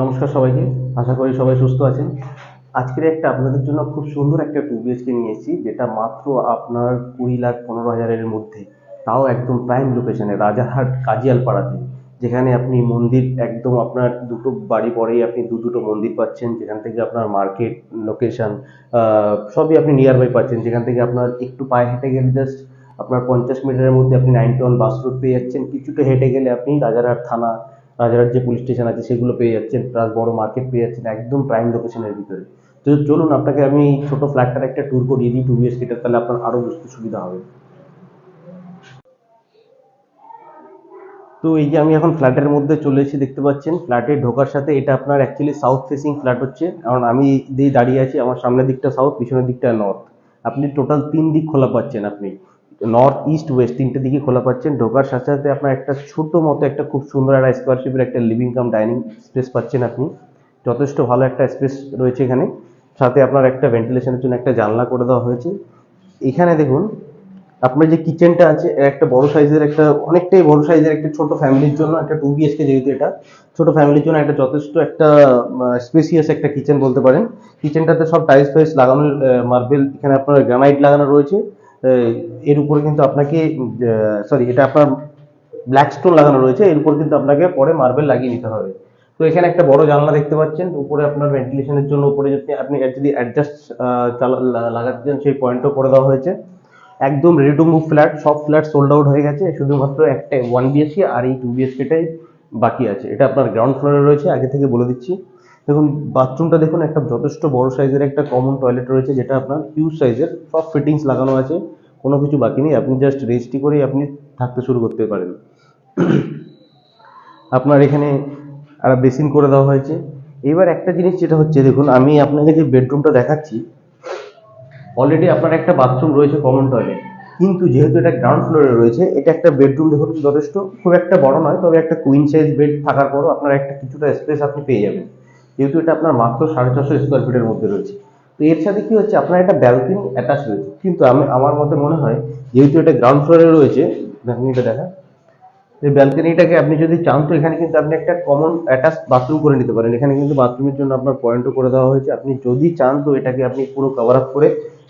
নমস্কার সবাইকে, আশা করি সবাই সুস্থ আছেন। আজকের একটা আপনাদের জন্য খুব সুন্দর একটা টু বিএচকে নিয়ে এসেছি, যেটা মাত্র আপনার কুড়ি লাখ পনেরো হাজারের মধ্যে, তাও একদম প্রাইম লোকেশনে রাজারহাট, কাজিয়ালপাড়াতে, যেখানে আপনি মন্দির একদম আপনার দুটো বাড়ি পরেই আপনি দু দুটো মন্দির পাচ্ছেন, যেখান থেকে আপনার মার্কেট লোকেশন সবই আপনি নিয়ার বাই পাচ্ছেন, যেখান থেকে আপনার একটু পায়ে হেঁটে গেলে জাস্ট আপনার পঞ্চাশ মিটারের মধ্যে আপনি নাইন ওয়ান বাস রুট পেয়ে যাচ্ছেন, কিছুটা হেঁটে গেলে আপনি রাজারহাট থানা রাজারহাট যে পুলিশ স্টেশন আছে, সেগুলো পেয়ে যাচ্ছেন। প্লাস বড় মার্কেট পেয়ে যাচ্ছেন একদম প্রাইম লোকেশনের ভিতরে। তো চলুন, আপনাকে আমি ছোট ফ্ল্যাটটার একটা ট্যুর করিয়ে দিই টু বিএসকেটা তাহলে আপনার আরও বুঝতে সুবিধা হবে। তো এই যে আমি এখন ফ্ল্যাটের মধ্যে চলে এসেছি, দেখতে পাচ্ছেন ফ্ল্যাটে ঢোকার সাথে এটা আপনার অ্যাকচুয়ালি সাউথ ফেসিং ফ্ল্যাট হচ্ছে। কারণ আমি দিয়ে দাঁড়িয়ে আছি, আমার সামনের দিকটা সাউথ পিছনের দিকটা নর্থ আপনি টোটাল তিন দিক খোলা পাচ্ছেন আপনি। নর্থ ইস্ট ওয়েস্ট তিনটে দিকে খোলা পাচ্ছেন। ঢোকার সাথে সাথে আপনার একটা ছোট মতো একটা খুব সুন্দর একটা স্কোয়ার শিপের একটা লিভিং কাম ডাইনিং স্পেস পাচ্ছেন আপনি। যথেষ্ট ভালো একটা স্পেস রয়েছে এখানে। সাথে আপনার একটা ভেন্টিলেশনের জন্য একটা জানলা করে দেওয়া হয়েছে। এখানে দেখুন, আপনার যে কিচেনটা আছে একটা বড় সাইজের একটা, অনেকটাই বড় সাইজের একটা ছোট ফ্যামিলির জন্য একটা টু বিএসকে যেহেতু এটা, ছোট ফ্যামিলির জন্য একটা যথেষ্ট একটা স্পেসিয়াস একটা কিচেন বলতে পারেন। কিচেনটাতে সব টাইলস ফাইলস লাগানো মার্বেল এখানে আপনার গ্রানাইট লাগানো রয়েছে। এর উপরে কিন্তু আপনাকে সরি এটা আপনার ব্ল্যাক স্টোন লাগানো রয়েছে, এর উপর কিন্তু আপনাকে পরে মার্বেল লাগিয়ে নিতে হবে। তো এখানে একটা বড় জানলা দেখতে পাচ্ছেন, উপরে আপনার ভেন্টিলেশনের জন্য উপরে যদি আপনি যদি অ্যাডজাস্ট লাগাতে চান সেই পয়েন্টও করে দেওয়া হয়েছে। একদম রেডি টু মুভ ফ্ল্যাট সব ফ্ল্যাট সোল্ড আউট হয়ে গেছে, শুধুমাত্র একটা ওয়ান বিএসকে আর এই টু বিএসকেটাই বাকি আছে। এটা আপনার গ্রাউন্ড ফ্লোরে রয়েছে, আগে থেকে বলে দিচ্ছি। দেখুন বাথরুমটা দেখুন, একটা যথেষ্ট বড় সাইজের একটা কমন টয়লেট রয়েছে, যেটা আপনার হিউজ সাইজের সব ফিটিংস লাগানো আছে, কোনো কিছু বাকি নেই, আপনি জাস্ট রেজিস্ট্রি করেই আপনি থাকতে শুরু করতে পারেন। আপনার এখানে আর বেসিন করে দেওয়া হয়েছে। এবার একটা জিনিস যেটা হচ্ছে, দেখুন, আমি আপনাকে যে বেডরুমটা দেখাচ্ছি অলরেডি আপনার একটা বাথরুম রয়েছে কমন টয়লেট কিন্তু যেহেতু এটা গ্রাউন্ড ফ্লোরে রয়েছে, এটা একটা বেডরুম দেখুন যথেষ্ট, খুব একটা বড় নয়, তবে একটা কুইন সাইজ বেড থাকার পরও আপনার একটা কিছুটা স্পেস আপনি পেয়ে যাবেন। যেহেতু এটা আপনার মাত্র সাড়ে ছশো স্কোয়ার ফিটের মধ্যে রয়েছে। তো এর সাথে কি হচ্ছে? আপনার একটা ব্যালকনি অ্যাটাচ রয়েছে। কিন্তু আমি, আমার মতে মনে হয়, যেহেতু এটা গ্রাউন্ড ফ্লোরে রয়েছে ব্যালকনিটা দেখা, এই ব্যালকনিটাকে আপনি যদি চান তো এখানে কিন্তু আপনি একটা কমন অ্যাটাচ বাথরুম করে নিতে পারেন। এখানে কিন্তু বাথরুমের জন্য আপনার পয়েন্টও করে দেওয়া হয়েছে। আপনি যদি চান তো এটাকে আপনি পুরো কভার আপ করে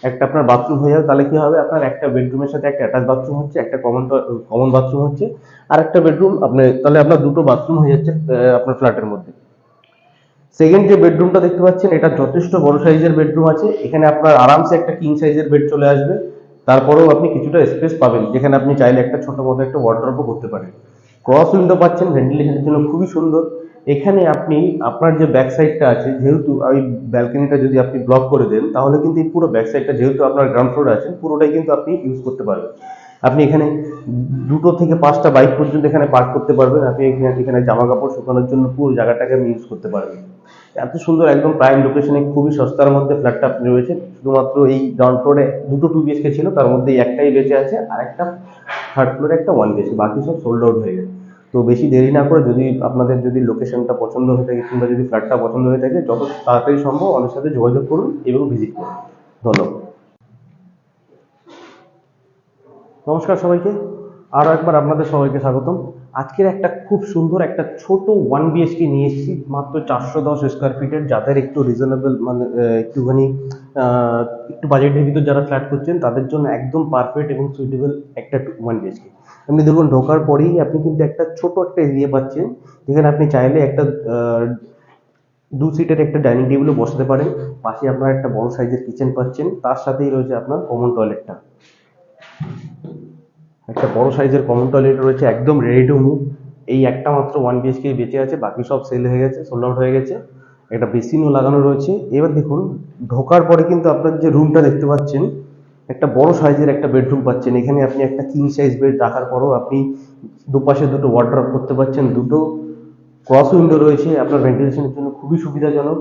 একটা আপনার বাথরুম হয়ে যাবে। তাহলে কি হবে? আপনার একটা বেডরুমের সাথে একটা অ্যাটাচ বাথরুম হচ্ছে, একটা কমন কমন বাথরুম হচ্ছে। আর একটা বেডরুম আপনি, তাহলে আপনার দুটো বাথরুম হয়ে যাচ্ছে আপনার ফ্ল্যাটের মধ্যে। সেকেন্ড যে বেডরুমটা দেখতে পাচ্ছেন, এটা যথেষ্ট বড় সাইজের বেডরুম আছে। এখানে আপনার আরামসে একটা কিং সাইজের বেড চলে আসবে। তারপরেও আপনি কিছুটা স্পেস পাবেন। যেখানে আপনি চাইলে একটা ছোট মতো একটা ওয়ার্ড্রপও করতে পারেন। ক্রস উইন্ডো পাচ্ছেন ভেন্টিলেশনের জন্য খুবই সুন্দর। এখানে আপনি, আপনার যে ব্যাক সাইডটা আছে, যেহেতু ওই ব্যালকনিটা যদি আপনি ব্লক করে দেন, তাহলে কিন্তু এই পুরো ব্যাক সাইডটা যেহেতু আপনার গ্রাউন্ড ফ্লোরে আছে, পুরোটাই কিন্তু আপনি ইউজ করতে পারবেন। আপনি এখানে দুটো থেকে পাঁচটা বাইক পর্যন্ত এখানে পার্ক করতে পারবেন। আপনি এখানে এখানে জামা কাপড় শুকানোর জন্য পুরো জায়গাটাকে আপনি ইউজ করতে পারবেন। এত সুন্দর একদম প্রাইম লোকেশনে খুবই সস্তার মধ্যে ফ্ল্যাটটা রয়েছে। শুধুমাত্র এই গ্রাউন্ড ফ্লোরে দুটো টু বিএসকে ছিল, তার মধ্যে একটাই বেঁচে আছে আর একটা থার্ড ফ্লোরে একটা ওয়ান বিএসকে বাকি সব সোল্ড আউট হয়ে গেছে। তো বেশি দেরি না করে যদি আপনাদের যদি লোকেশনটা পছন্দ হয়ে থাকে কিংবা যদি ফ্ল্যাটটা পছন্দ হয়ে থাকে, যত তাড়াতাড়ি সম্ভব আমাদের সাথে যোগাযোগ করুন এবং ভিজিট করুন। ধন্যবাদ। নমস্কার সবাইকে। আরও একবার আপনাদের সবাইকে স্বাগতম। আজকের একটা খুব সুন্দর একটা ছোট ওয়ান বিএসকে নিয়ে এসেছি, মাত্র চারশো দশ স্কোয়ার ফিটের যাদের একটু রিজনেবল মানে একটুখানি একটু বাজেটের ভিতর যারা ফ্ল্যাট করছেন, তাদের জন্য একদম পারফেক্ট এবং সুইটেবল একটা ওয়ান বিএসকে আপনি দেখুন, ঢোকার পরেই আপনি কিন্তু একটা ছোট একটা এরিয়া পাচ্ছেন, যেখানে আপনি চাইলে একটা দু সিটের একটা ডাইনিং টেবিলও বসাতে পারেন। পাশে আপনার একটা বড় সাইজের কিচেন পাচ্ছেন, তার সাথেই রয়েছে আপনার কমন টয়লেটটা একটা বড় সাইজের কমন টয়লেট রয়েছে, একদম রেডি টু মুভ এই একটা মাত্র ওয়ান বিএসকে বেঁচে আছে, বাকি সব সেল হয়ে গেছে সোল্ড আউট হয়ে গেছে। একটা বেসিনও লাগানো রয়েছে। এবার দেখুন, ঢোকার পরে কিন্তু আপনার যে রুমটা দেখতে পাচ্ছেন, একটা বড় সাইজের একটা বেডরুম পাচ্ছেন। এখানে আপনি একটা কিং সাইজ বেড রাখার পরও আপনি দুপাশে দুটো ওয়ার্ড্রপ করতে পারছেন। দুটো ক্রস উইন্ডো রয়েছে। আপনার ভেন্টিলেশনের জন্য খুবই সুবিধাজনক।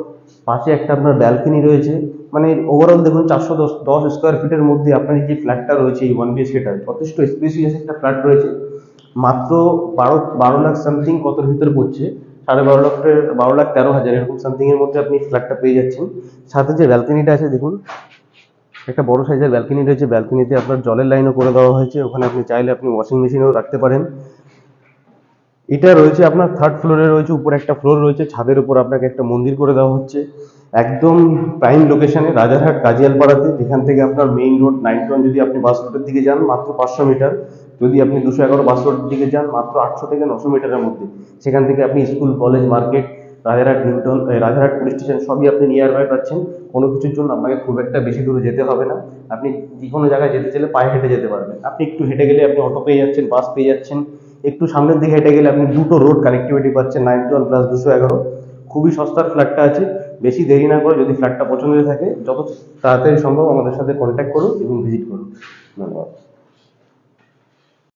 পাশে একটা আপনার ব্যালকনি রয়েছে। মানে ওভারঅল দেখুন চারশো দশ দশ স্কোয়ার ফিটের মধ্যে আপনার যে ফ্ল্যাটটা রয়েছে এই ওয়ান বিএসকেটা যথেষ্ট স্পেসিয়াস একটা ফ্ল্যাট রয়েছে। মাত্র বারো বারো লাখ সামথিং কতর ভিতরে পড়ছে? সাড়ে বারো লাখের বারো লাখ তেরো হাজার এরকম সামথিং এর মধ্যে আপনি ফ্ল্যাটটা পেয়ে যাচ্ছেন। সাথে যে ব্যালকনিটা আছে দেখুন, একটা বড় সাইজের ব্যালকনি রয়েছে। ব্যালকনিতে আপনার জলের লাইনও করে দেওয়া হয়েছে। ওখানে আপনি চাইলে আপনি ওয়াশিং মেশিনও রাখতে পারেন। এটা রয়েছে আপনার থার্ড ফ্লোরে রয়েছে, উপরে একটা ফ্লোর রয়েছে, ছাদের উপর আপনাকে একটা মন্দির করে দেওয়া হচ্ছে। একদম প্রাইম লোকেশনে রাজারহাট কাজিয়ালপাড়াতে, যেখান থেকে আপনার মেইন রোড ওয়ান যদি আপনি বাস রোডের দিকে যান, মাত্র পাঁচশো মিটার যদি আপনি দুশো এগারো বাস রোডের দিকে যান, মাত্র আটশো থেকে নশো মিটারের মধ্যে। সেখান থেকে আপনি school college market Rajarhat New Town Rajarhat police station সবই আপনি নিয়ার বাই পাচ্ছেন। কোনো কিছুর জন্য আপনাকে খুব একটা বেশি দূরে যেতে হবে না। আপনি যে কোনো জায়গায় যেতে চাইলে পায়ে হেঁটে যেতে পারবেন। আপনি একটু হেঁটে গেলে আপনি অটো পেয়ে যাচ্ছেন বাস পেয়ে যাচ্ছেন। একটু সামনের দিকে হেঁটে গেলে আপনি দুটো রোড কানেক্টিভিটি পাচ্ছেন নাইনটি ওয়ান প্লাস দুশো এগারো। খুবই সস্তার ফ্ল্যাটটা আছে। বেশি দেরি না করে যদি ফ্ল্যাটটা পছন্দ থাকে, যত তাড়াতাড়ি সম্ভব আমাদের সাথে কন্ট্যাক্ট করুন এবং ভিজিট করুন। ধন্যবাদ।